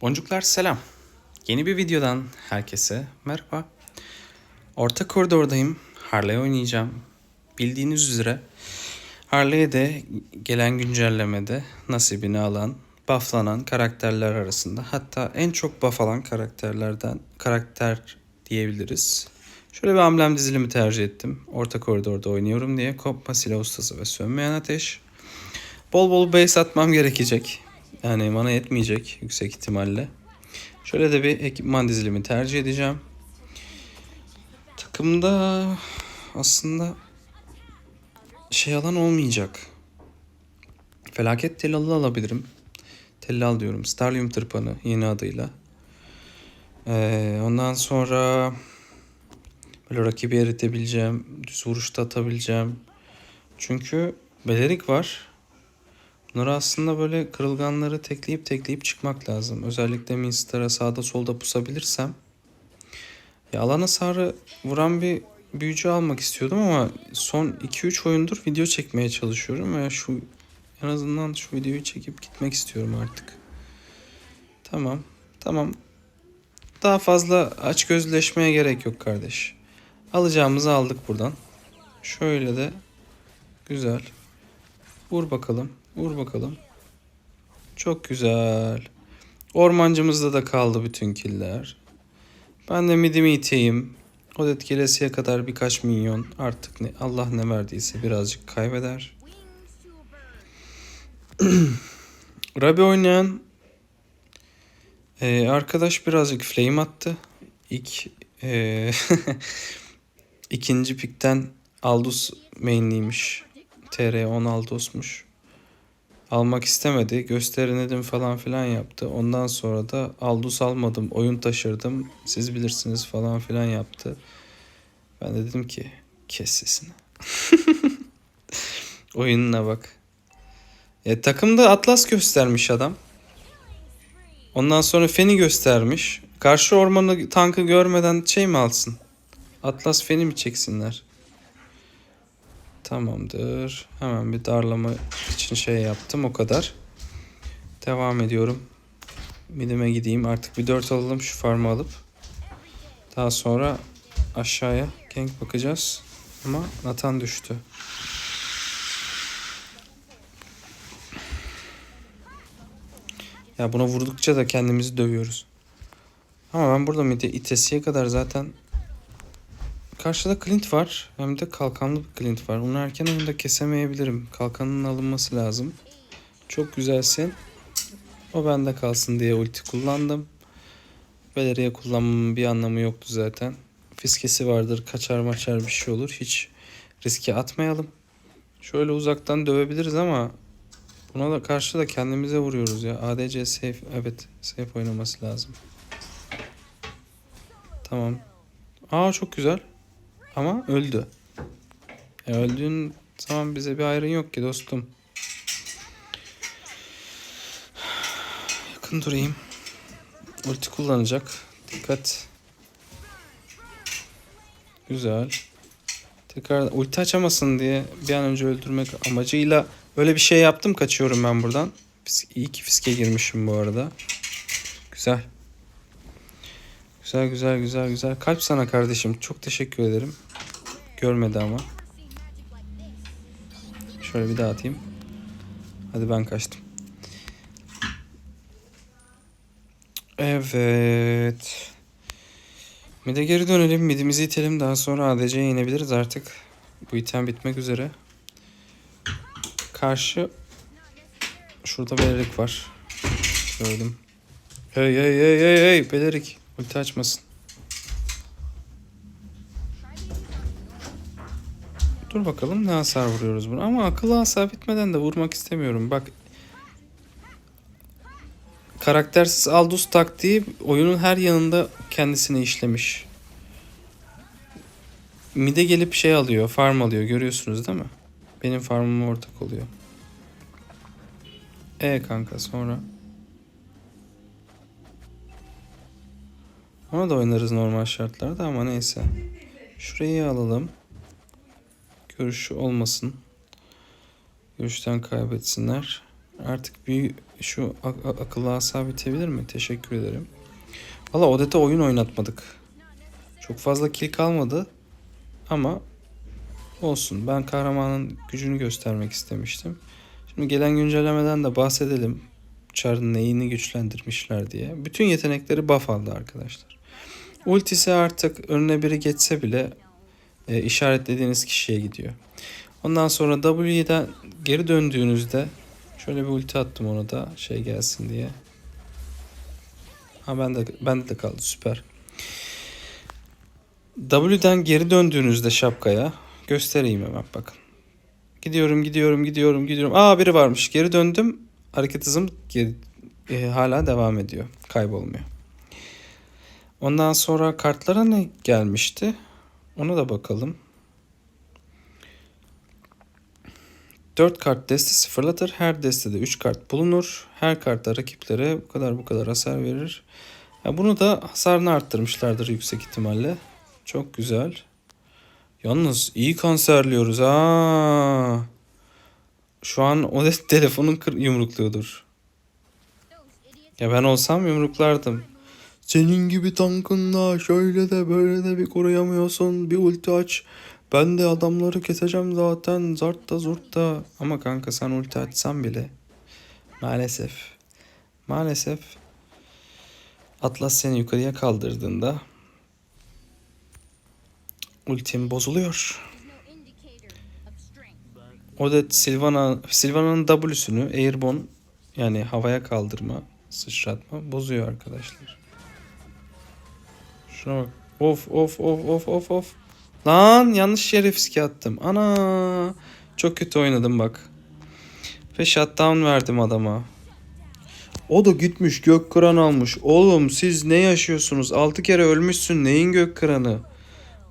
Boncuklar selam. Yeni bir videodan herkese merhaba. Orta koridordayım. Harley oynayacağım. Bildiğiniz üzere Harley'e de gelen güncellemede nasibini alan, bufflanan karakterler arasında. Hatta en çok buff alan karakterlerden karakter diyebiliriz. Şöyle bir amblem dizilimi tercih ettim. Orta koridorda oynuyorum diye. Kopma silah ustası ve sönmeyen ateş. Bol bol base atmam gerekecek. Yani mana yetmeyecek yüksek ihtimalle. Şöyle de bir ekipman dizilimi tercih edeceğim. Takımda aslında şey alan olmayacak. Felaket tellalı alabilirim. Tellal diyorum. Starlium tırpanı yeni adıyla. Ee, ondan sonra böyle rakibi eritebileceğim. Düz vuruşta atabileceğim. Çünkü Belerik var. Bunları aslında böyle kırılganları tekleyip tekleyip çıkmak lazım. Özellikle Minster'a sağda solda pusabilirsem. Ya alana sarı vuran bir büyücü almak istiyordum ama son 2-3 oyundur video çekmeye çalışıyorum ve şu en azından şu videoyu çekip gitmek istiyorum artık. Tamam. Tamam. Daha fazla aç gözleşmeye gerek yok kardeş. Alacağımızı aldık buradan. Şöyle de güzel. Vur bakalım. Vur bakalım. Çok güzel. Ormancımızda da kaldı bütün killer. Ben de midimi iteyim. O etkelesiye kadar birkaç milyon artık ne Allah ne verdiyse birazcık kaybeder. Rabi oynayan e, arkadaş birazcık flame attı. İlk e, ikinci pikten Aldous mainliymiş. TR10 Aldos'muş. Almak istemedi. Gösterinedim falan filan yaptı. Ondan sonra da Aldous almadım. Oyun taşırdım. Siz bilirsiniz falan filan yaptı. Ben de dedim ki kes sesini. Oyununa bak. E, takımda Atlas göstermiş adam. Ondan sonra Feni göstermiş. Karşı ormanı tankı görmeden şey mi alsın? Atlas Feni mi çeksinler? Tamamdır. Hemen bir darlama için şey yaptım o kadar. Devam ediyorum. Midime gideyim. Artık bir 4 alalım şu farmı alıp. Daha sonra aşağıya gank bakacağız. Ama Nathan düştü. Ya buna vurdukça da kendimizi dövüyoruz. Ama ben burada midi itesiye kadar zaten Karşıda Clint var. Hem de kalkanlı bir Clint var. Onu erken oyunda kesemeyebilirim. Kalkanın alınması lazım. Çok güzelsin. O bende kalsın diye ulti kullandım. Beleriye kullanmamın bir anlamı yoktu zaten. Fiskesi vardır. Kaçar maçar bir şey olur. Hiç riske atmayalım. Şöyle uzaktan dövebiliriz ama buna da karşı da kendimize vuruyoruz ya. ADC safe. Evet safe oynaması lazım. Tamam. Aa çok güzel. Ama öldü. E öldüğün zaman bize bir ayrın yok ki dostum. Yakın durayım. Ulti kullanacak. Dikkat. Güzel. Tekrar ulti açamasın diye bir an önce öldürmek amacıyla böyle bir şey yaptım. Kaçıyorum ben buradan. İyi ki fiske girmişim bu arada. Güzel. Güzel güzel güzel güzel. Kalp sana kardeşim. Çok teşekkür ederim. Görmedi ama. Şöyle bir daha atayım. Hadi ben kaçtım. Evet. Mid'e geri dönelim. Mid'imizi itelim. Daha sonra ADC'ye inebiliriz artık. Bu item bitmek üzere. Karşı Şurada Belerik var. Gördüm. Hey hey hey hey hey Belerik. Ulti açmasın. Dur bakalım ne hasar vuruyoruz bunu. Ama akıllı hasar bitmeden de vurmak istemiyorum. Bak karaktersiz Aldous taktiği oyunun her yanında kendisine işlemiş. Mide gelip şey alıyor, farm alıyor. Görüyorsunuz değil mi? Benim farmıma ortak oluyor. E kanka sonra. Ona da oynarız normal şartlarda ama neyse. Şurayı alalım. Görüşü olmasın. Görüşten kaybetsinler. Artık bir şu ak- ak- akıllı asa bitebilir mi? Teşekkür ederim. Valla Odette oyun oynatmadık. Çok fazla kill kalmadı. Ama olsun. Ben kahramanın gücünü göstermek istemiştim. Şimdi gelen güncellemeden de bahsedelim. Char'ın neyini güçlendirmişler diye. Bütün yetenekleri buff aldı arkadaşlar. Ultisi artık önüne biri geçse bile e, işaretlediğiniz kişiye gidiyor. Ondan sonra W'den geri döndüğünüzde şöyle bir ulti attım ona da şey gelsin diye. Ha ben de bende de kaldı süper. W'den geri döndüğünüzde şapkaya göstereyim hemen bakın. Gidiyorum gidiyorum gidiyorum gidiyorum. Aa biri varmış. Geri döndüm. Hareket hızım geri, e, hala devam ediyor. Kaybolmuyor. Ondan sonra kartlara ne gelmişti? Ona da bakalım. 4 kart destesi fırlatır. Her destede 3 kart bulunur. Her kartta rakiplere bu kadar bu kadar hasar verir. Ya bunu da hasarını arttırmışlardır yüksek ihtimalle. Çok güzel. Yalnız iyi kanserliyoruz ha. Şu an o telefonun yumrukluyordur. Ya ben olsam yumruklardım. Senin gibi tankınla şöyle de böyle de bir koruyamıyorsun. Bir ulti aç. Ben de adamları keseceğim zaten. Zart da zurt da. Ama kanka sen ulti açsan bile. Maalesef. Maalesef. Atlas seni yukarıya kaldırdığında ultim bozuluyor. O da Silvana, Silvana'nın W'sünü Airborne yani havaya kaldırma, sıçratma bozuyor arkadaşlar. Şuna bak. Of of of of of of. Lan yanlış yere fiske attım. Ana. Çok kötü oynadım bak. Ve shutdown verdim adama. O da gitmiş gök kıran almış. Oğlum siz ne yaşıyorsunuz? 6 kere ölmüşsün. Neyin gök kıranı?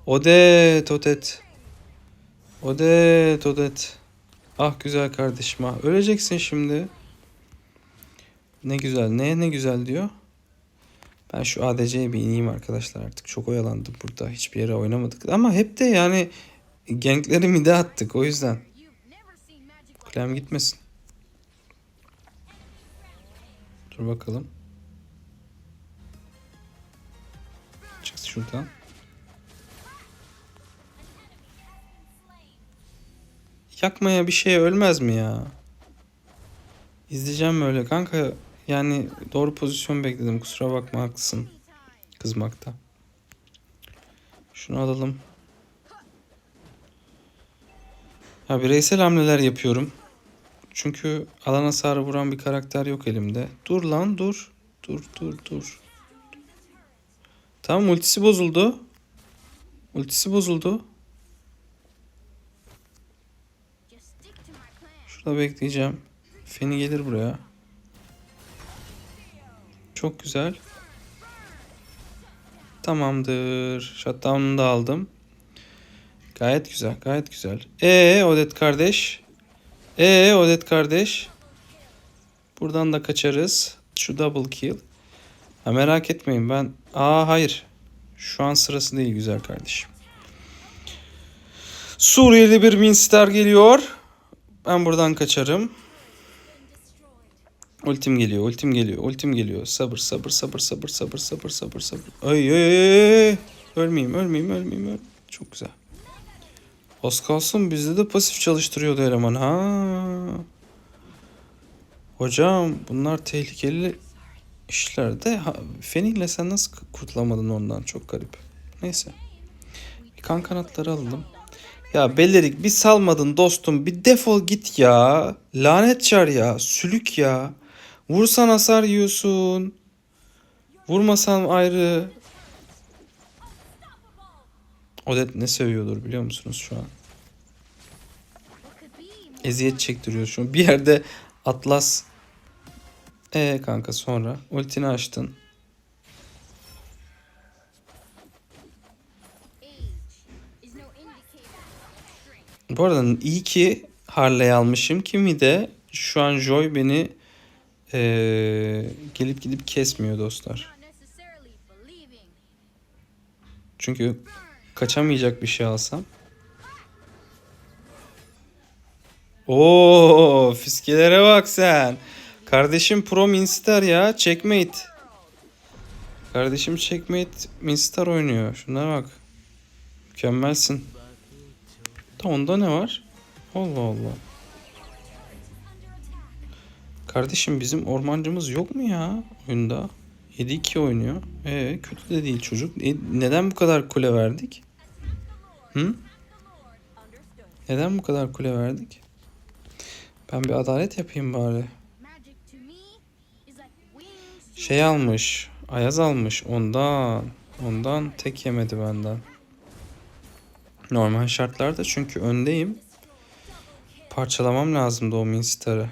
Odet odet. Odet odet. Ah güzel kardeşim ah. Öleceksin şimdi. Ne güzel. Ne ne güzel diyor. Ben şu ADC'ye bir ineyim arkadaşlar artık. Çok oyalandım burada. Hiçbir yere oynamadık. Ama hep de yani gankleri mide attık o yüzden. Kulem gitmesin. Dur bakalım. Çık şuradan. Yakmaya bir şey ölmez mi ya? İzleyeceğim böyle kanka. Yani doğru pozisyon bekledim. Kusura bakma haklısın. Kızmakta. Şunu alalım. Ya bireysel hamleler yapıyorum. Çünkü alan hasarı vuran bir karakter yok elimde. Dur lan dur. Dur dur dur. Tamam ultisi bozuldu. Ultisi bozuldu. Şurada bekleyeceğim. Feni gelir buraya. Çok güzel. Tamamdır. Shutdown'unu da aldım. Gayet güzel, gayet güzel. Ee Odet kardeş. Ee Odet kardeş. Buradan da kaçarız. Şu double kill. Ha, merak etmeyin ben... Aa hayır. Şu an sırası değil güzel kardeşim. Suriyeli bir Minstar geliyor. Ben buradan kaçarım. Ultim geliyor, ultim geliyor, ultim geliyor. Sabır, sabır, sabır, sabır, sabır, sabır, sabır, sabır. Ay, ay, ay. Ölmeyeyim, ölmeyeyim, ölmeyeyim, ölmeyeyim. Çok güzel. Az kalsın bizde de pasif çalıştırıyordu eleman ha. Hocam bunlar tehlikeli işler de ha, Fenil'le sen nasıl kurtulamadın ondan çok garip. Neyse. Bir kan kanatları alalım. Ya Bellerik bir salmadın dostum bir defol git ya. Lanet çar ya sülük ya. Vursan hasar yiyorsun. Vurmasan ayrı. Odet ne seviyordur biliyor musunuz şu an? Eziyet çektiriyor şu an. Bir yerde Atlas. E kanka sonra ultini açtın. Bu arada iyi ki Harley almışım. Kimi de şu an Joy beni eee, gelip gidip kesmiyor dostlar. Çünkü kaçamayacak bir şey alsam Oo, fiskelere bak sen. Kardeşim Pro Minstar ya. Checkmate. Kardeşim Checkmate Minstar oynuyor. Şuna bak. Mükemmelsin. Da onda ne var? Allah Allah. Kardeşim bizim ormancımız yok mu ya oyunda? 7-2 oynuyor. Ee kötü de değil çocuk. E, neden bu kadar kule verdik? Hı? Neden bu kadar kule verdik? Ben bir adalet yapayım bari. Şey almış. Ayaz almış. Ondan. Ondan tek yemedi benden. Normal şartlarda çünkü öndeyim. Parçalamam lazımdı o Minstar'ı.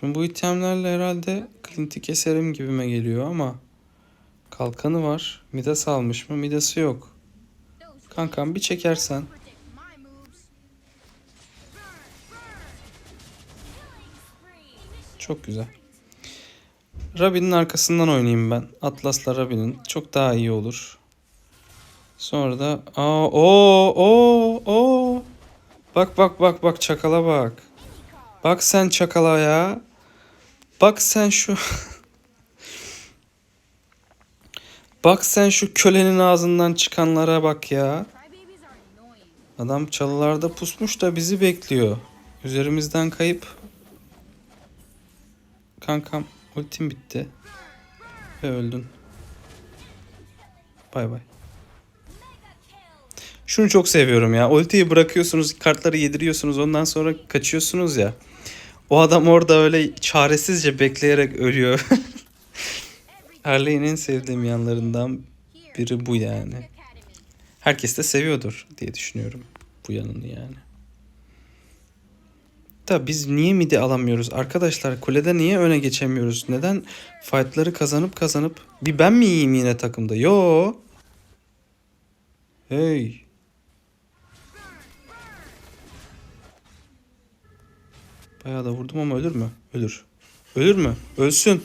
Şimdi bu itemlerle herhalde Clint'i keserim gibime geliyor ama kalkanı var. Midas almış mı? Midas'ı yok. Kankam bir çekersen. Çok güzel. Rabbi'nin arkasından oynayayım ben. Atlas'la Rabbi'nin. Çok daha iyi olur. Sonra da aa o o o Bak bak bak bak çakala bak. Bak sen çakala ya. Bak sen şu Bak sen şu kölenin ağzından çıkanlara bak ya. Adam çalılarda pusmuş da bizi bekliyor. Üzerimizden kayıp. Kankam ultim bitti. Ve öldün. Bay bay. Şunu çok seviyorum ya. Ultiyi bırakıyorsunuz, kartları yediriyorsunuz. Ondan sonra kaçıyorsunuz ya. O adam orada öyle çaresizce bekleyerek ölüyor. Harley'in en sevdiğim yanlarından biri bu yani. Herkes de seviyordur diye düşünüyorum bu yanını yani. Da biz niye midi alamıyoruz? Arkadaşlar kulede niye öne geçemiyoruz? Neden fightları kazanıp kazanıp bir ben mi iyiyim yine takımda? Yo. Hey. Bayağı da vurdum ama ölür mü? Ölür. Ölür mü? Ölsün.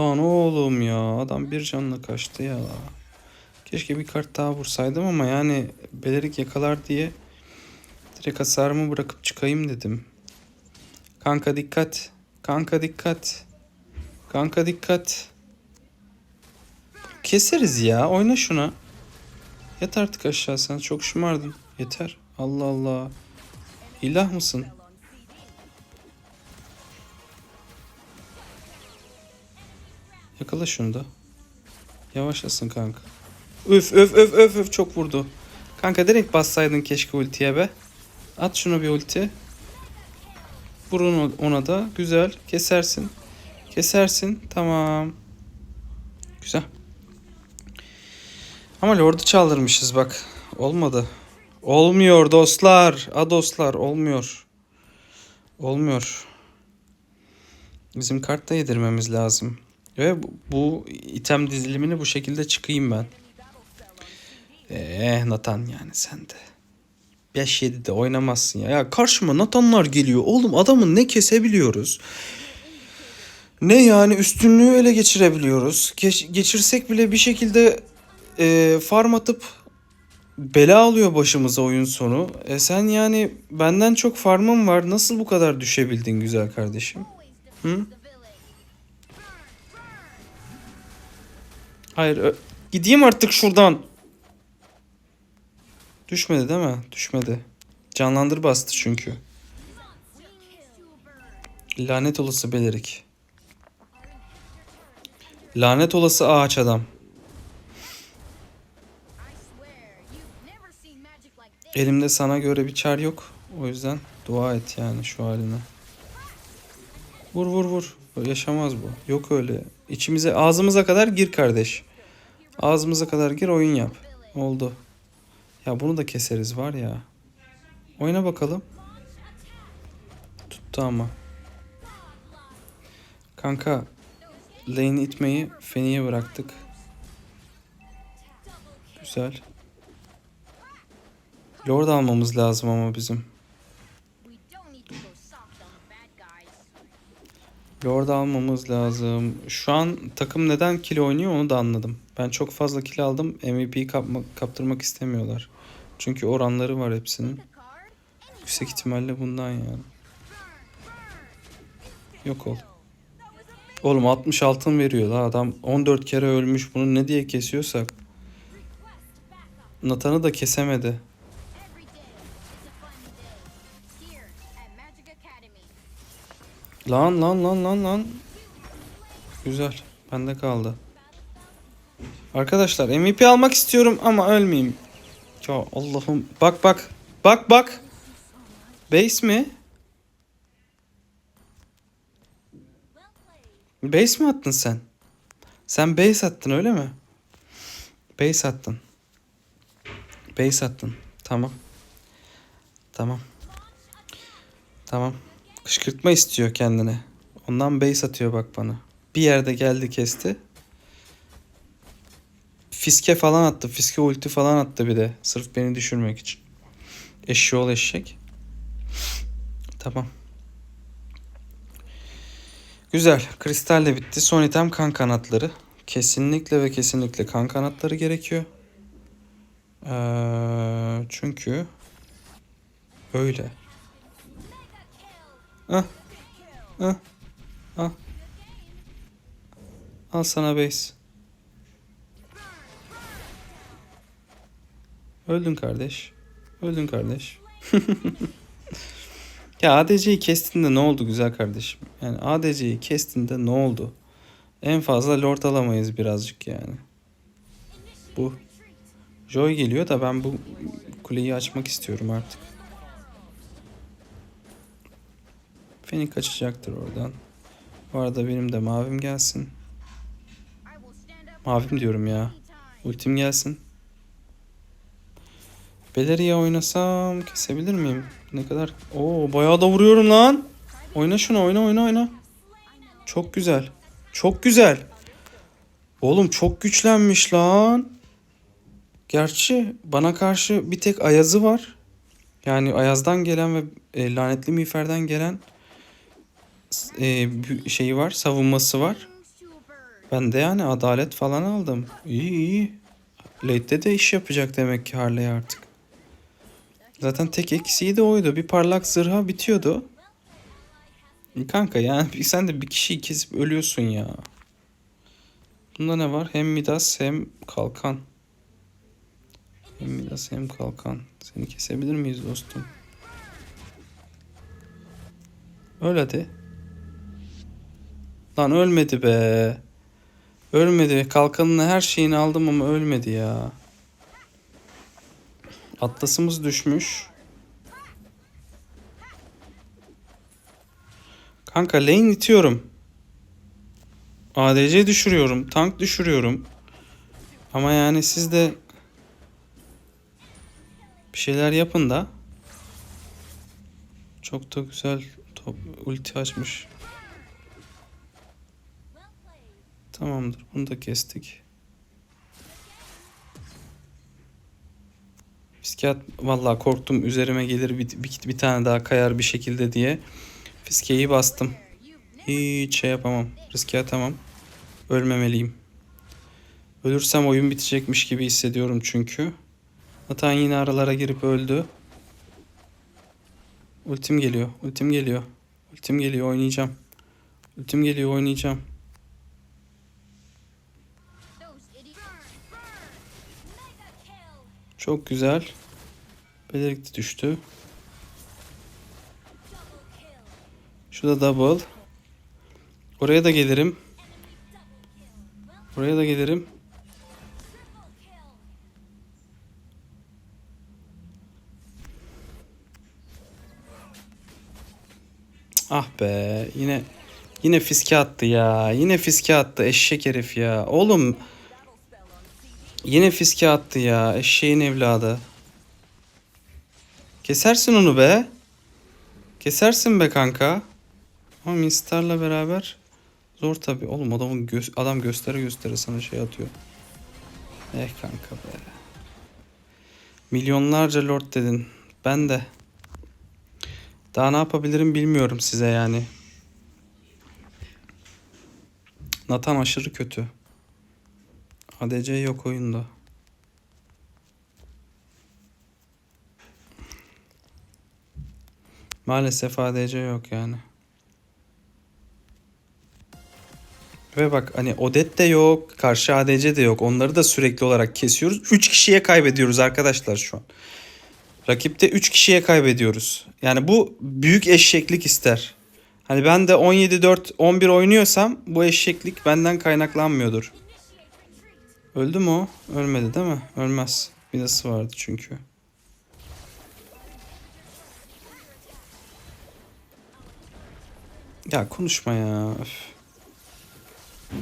Lan oğlum ya adam bir canla kaçtı ya. Keşke bir kart daha vursaydım ama yani belerik yakalar diye direkt hasarımı bırakıp çıkayım dedim. Kanka dikkat. Kanka dikkat. Kanka dikkat. Keseriz ya. Oyna şuna. Yat artık aşağı sen. Çok şımardın. Yeter. Allah Allah. İlah mısın? Yakala şunu da. Yavaşlasın kanka. Üf öf öf öf öf çok vurdu. Kanka direkt bassaydın keşke ultiye be. At şunu bir ulti. Vur onu- ona da. Güzel. Kesersin. Kesersin. Tamam. Güzel. Ama Lord'u çaldırmışız bak. Olmadı. Olmuyor dostlar. A dostlar olmuyor. Olmuyor. Bizim kart da yedirmemiz lazım. Ve bu, item dizilimini bu şekilde çıkayım ben. Eh Nathan yani sen de. 5-7'de oynamazsın ya. Ya karşıma Nathanlar geliyor. Oğlum adamın ne kesebiliyoruz. Ne yani üstünlüğü ele geçirebiliyoruz. Geç- geçirsek bile bir şekilde e, farm atıp bela alıyor başımıza oyun sonu. E sen yani benden çok farmın var. Nasıl bu kadar düşebildin güzel kardeşim? Hı? Hayır. Gideyim artık şuradan. Düşmedi değil mi? Düşmedi. Canlandır bastı çünkü. Lanet olası belirik. Lanet olası ağaç adam. Elimde sana göre bir çar yok. O yüzden dua et yani şu haline. Vur vur vur. Yaşamaz bu. Yok öyle. İçimize ağzımıza kadar gir kardeş. Ağzımıza kadar gir oyun yap. Oldu. Ya bunu da keseriz var ya. Oyna bakalım. Tuttu ama. Kanka lane'i itmeyi Feni'ye bıraktık. Güzel. Lord almamız lazım ama bizim. Lord almamız lazım. Şu an takım neden kill oynuyor onu da anladım. Ben çok fazla kill aldım. MVP'yi kaptırmak istemiyorlar. Çünkü oranları var hepsinin. Yüksek ihtimalle bundan yani. Yok ol. Oğlum 60 altın veriyor la adam 14 kere ölmüş bunu ne diye kesiyorsak. Nathan'ı da kesemedi. Lan lan lan lan lan. Güzel. Bende kaldı. Arkadaşlar MVP almak istiyorum ama ölmeyeyim. Ya Allah'ım. Bak bak. Bak bak. Base mi? Base mi attın sen? Sen base attın öyle mi? Base attın. Base attın. Tamam. Tamam. Tamam. Kışkırtma istiyor kendine. Ondan base atıyor bak bana. Bir yerde geldi kesti. Fiske falan attı. Fiske ulti falan attı bir de. Sırf beni düşürmek için. Eşşoğlu eşek. Tamam. Güzel. Kristal de bitti. Son item kan kanatları. Kesinlikle ve kesinlikle kan kanatları gerekiyor. Ee, çünkü öyle. Ah. Ah. Ah. Al sana base. Öldün kardeş. Öldün kardeş. ya ADC'yi kestiğinde ne oldu güzel kardeşim? Yani ADC'yi kestiğinde ne oldu? En fazla lord alamayız birazcık yani. Bu. Joy geliyor da ben bu kuleyi açmak istiyorum artık. Feni kaçacaktır oradan. Bu arada benim de mavim gelsin. Mavim diyorum ya. Ultim gelsin. Beleriye oynasam kesebilir miyim? Ne kadar? Oo bayağı da vuruyorum lan. Oyna şunu oyna oyna oyna. Çok güzel. Çok güzel. Oğlum çok güçlenmiş lan. Gerçi bana karşı bir tek Ayaz'ı var. Yani Ayaz'dan gelen ve e, lanetli miğferden gelen e, şeyi var, savunması var. Ben de yani adalet falan aldım. İyi iyi. Late'de de iş yapacak demek ki Harley artık. Zaten tek eksiği de oydu. Bir parlak zırha bitiyordu. Kanka yani sen de bir kişiyi kesip ölüyorsun ya. Bunda ne var? Hem Midas hem kalkan. Hem Midas hem kalkan. Seni kesebilir miyiz dostum? Öl hadi. Lan ölmedi be. Ölmedi. Kalkanını her şeyini aldım ama ölmedi ya. Atlasımız düşmüş. Kanka lane itiyorum. ADC düşürüyorum. Tank düşürüyorum. Ama yani siz de bir şeyler yapın da. Çok da güzel top ulti açmış. Tamamdır. Bunu da kestik. Fiskat vallahi korktum üzerime gelir bir, bir, bir tane daha kayar bir şekilde diye. Fiskeyi bastım. Hiç şey yapamam. Riske atamam. Ölmemeliyim. Ölürsem oyun bitecekmiş gibi hissediyorum çünkü. Atan yine aralara girip öldü. Ultim geliyor. Ultim geliyor. Ultim geliyor oynayacağım. Ultim geliyor oynayacağım. Çok güzel. Belirikti düştü. Şu da double. Oraya da gelirim. Oraya da gelirim. Ah be yine yine fiske attı ya. Yine fiske attı eşek herif ya. Oğlum yine fiske attı ya eşeğin evladı. Kesersin onu be. Kesersin be kanka. Ama Minstar'la beraber zor tabi. Oğlum adamın göz adam göstere göstere sana şey atıyor. Eh kanka be. Milyonlarca lord dedin. Ben de. Daha ne yapabilirim bilmiyorum size yani. Nathan aşırı kötü. ADC yok oyunda. Maalesef ADC yok yani. Ve bak hani Odet de yok, karşı ADC de yok. Onları da sürekli olarak kesiyoruz. 3 kişiye kaybediyoruz arkadaşlar şu an. Rakipte 3 kişiye kaybediyoruz. Yani bu büyük eşeklik ister. Hani ben de 17-4-11 oynuyorsam bu eşeklik benden kaynaklanmıyordur. Öldü mü o? Ölmedi değil mi? Ölmez. Midası vardı çünkü. Ya konuşma ya. Öf.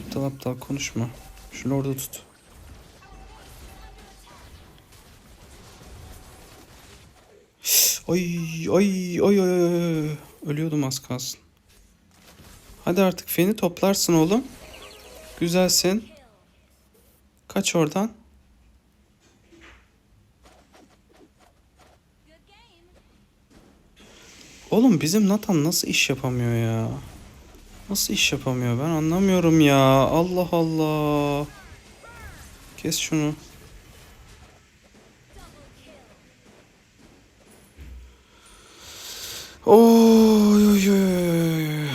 Aptal aptal konuşma. Şunu orada tut. Ay ay ay ay. Ölüyordum az kalsın. Hadi artık feni toplarsın oğlum. Güzelsin. Kaç oradan. Oğlum bizim Nathan nasıl iş yapamıyor ya? Nasıl iş yapamıyor ben anlamıyorum ya. Allah Allah. Kes şunu. Oy oy oy.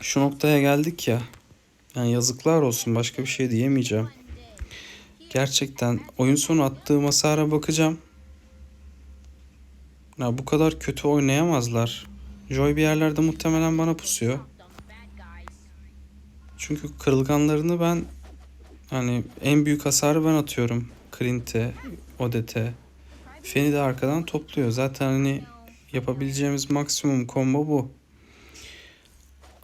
Şu noktaya geldik ya. Yani yazıklar olsun başka bir şey diyemeyeceğim. Gerçekten oyun sonu attığım hasara bakacağım. Ya bu kadar kötü oynayamazlar. Joy bir yerlerde muhtemelen bana pusuyor. Çünkü kırılganlarını ben hani en büyük hasarı ben atıyorum. Clint'e, Odet'e. Feni de arkadan topluyor. Zaten hani yapabileceğimiz maksimum combo bu.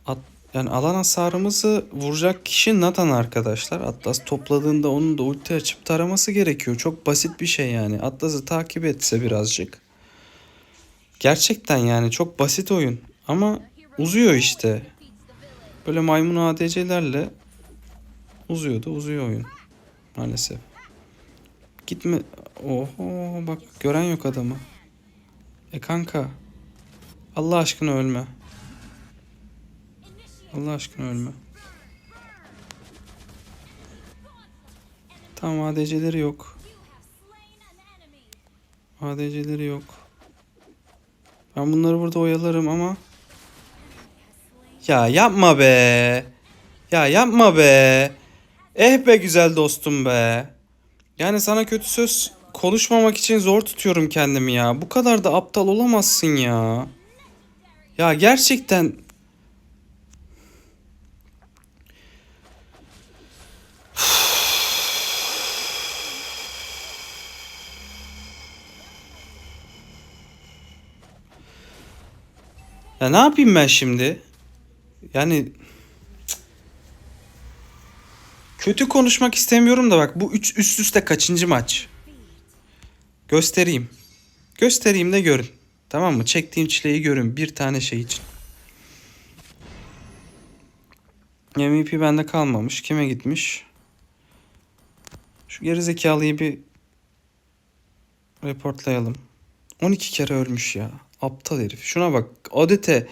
At, yani alan hasarımızı vuracak kişi Nathan arkadaşlar. Atlas topladığında onun da ulti açıp taraması gerekiyor. Çok basit bir şey yani. Atlas'ı takip etse birazcık. Gerçekten yani çok basit oyun. Ama uzuyor işte. Böyle maymun ADC'lerle uzuyor da uzuyor oyun. Maalesef. Gitme. Oho bak gören yok adamı. E kanka. Allah aşkına ölme. Allah aşkına ölme. Tamam ADC'leri yok. ADC'leri yok. Ben bunları burada oyalarım ama ya yapma be. Ya yapma be. Eh be güzel dostum be. Yani sana kötü söz konuşmamak için zor tutuyorum kendimi ya. Bu kadar da aptal olamazsın ya. Ya gerçekten Ya ne yapayım ben şimdi? Yani kötü konuşmak istemiyorum da bak bu üç üst üste kaçıncı maç? Göstereyim. Göstereyim de görün. Tamam mı? Çektiğim çileyi görün bir tane şey için. MVP bende kalmamış. Kime gitmiş? Şu gerizekalıyı bir reportlayalım. 12 kere ölmüş ya. Aptal herif. Şuna bak. Odete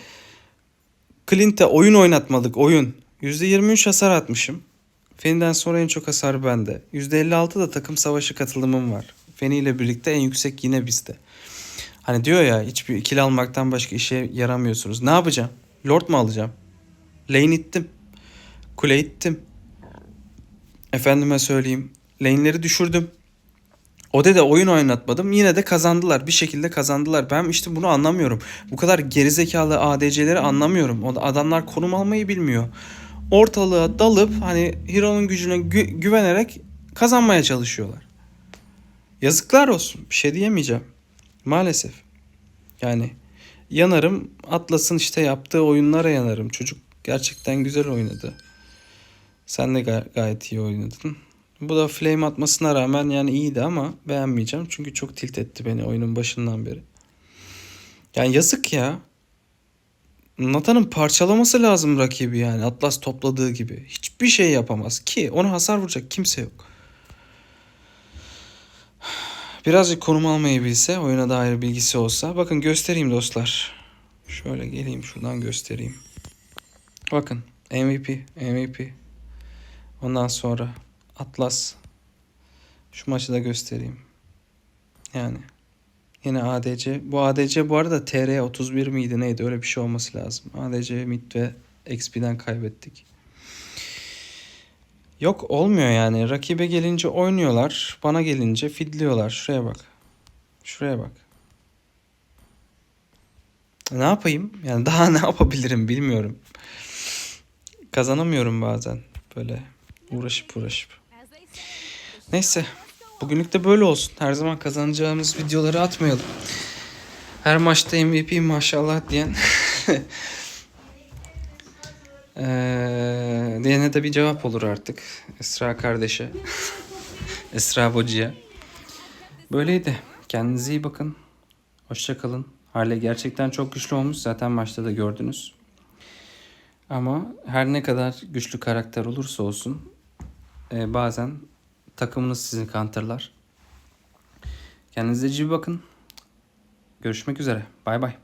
Clint'e oyun oynatmadık oyun. %23 hasar atmışım. Feni'den sonra en çok hasar bende. %56 da takım savaşı katılımım var. Feni ile birlikte en yüksek yine bizde. Hani diyor ya hiçbir ikili almaktan başka işe yaramıyorsunuz. Ne yapacağım? Lord mu alacağım? Lane ittim. Kule ittim. Efendime söyleyeyim. Lane'leri düşürdüm. O de oyun oynatmadım. Yine de kazandılar. Bir şekilde kazandılar. Ben işte bunu anlamıyorum. Bu kadar gerizekalı ADC'leri anlamıyorum. O da adamlar konum almayı bilmiyor. Ortalığa dalıp hani Hero'nun gücüne gü- güvenerek kazanmaya çalışıyorlar. Yazıklar olsun. Bir şey diyemeyeceğim. Maalesef. Yani yanarım. Atlas'ın işte yaptığı oyunlara yanarım. Çocuk gerçekten güzel oynadı. Sen de ga- gayet iyi oynadın. Bu da flame atmasına rağmen yani iyiydi ama beğenmeyeceğim. Çünkü çok tilt etti beni oyunun başından beri. Yani yazık ya. Nathan'ın parçalaması lazım rakibi yani. Atlas topladığı gibi. Hiçbir şey yapamaz ki. Ona hasar vuracak kimse yok. Birazcık konum almayı bilse, oyuna dair bilgisi olsa. Bakın göstereyim dostlar. Şöyle geleyim şuradan göstereyim. Bakın MVP, MVP. Ondan sonra Atlas. Şu maçı da göstereyim. Yani yine ADC. Bu ADC bu arada TR 31 miydi neydi öyle bir şey olması lazım. ADC mid ve XP'den kaybettik. Yok olmuyor yani. Rakibe gelince oynuyorlar. Bana gelince fidliyorlar. Şuraya bak. Şuraya bak. Ne yapayım? Yani daha ne yapabilirim bilmiyorum. Kazanamıyorum bazen böyle uğraşıp uğraşıp. Neyse. Bugünlük de böyle olsun. Her zaman kazanacağımız videoları atmayalım. Her maçta MVP maşallah diyen Eee diyene de bir cevap olur artık. Esra kardeşe. Esra Boca'ya. Böyleydi. Kendinize iyi bakın. Hoşça kalın. Harley gerçekten çok güçlü olmuş. Zaten maçta da gördünüz. Ama her ne kadar güçlü karakter olursa olsun e, bazen takımınız sizi kantırlar. Kendinize iyi bakın. Görüşmek üzere. Bay bay.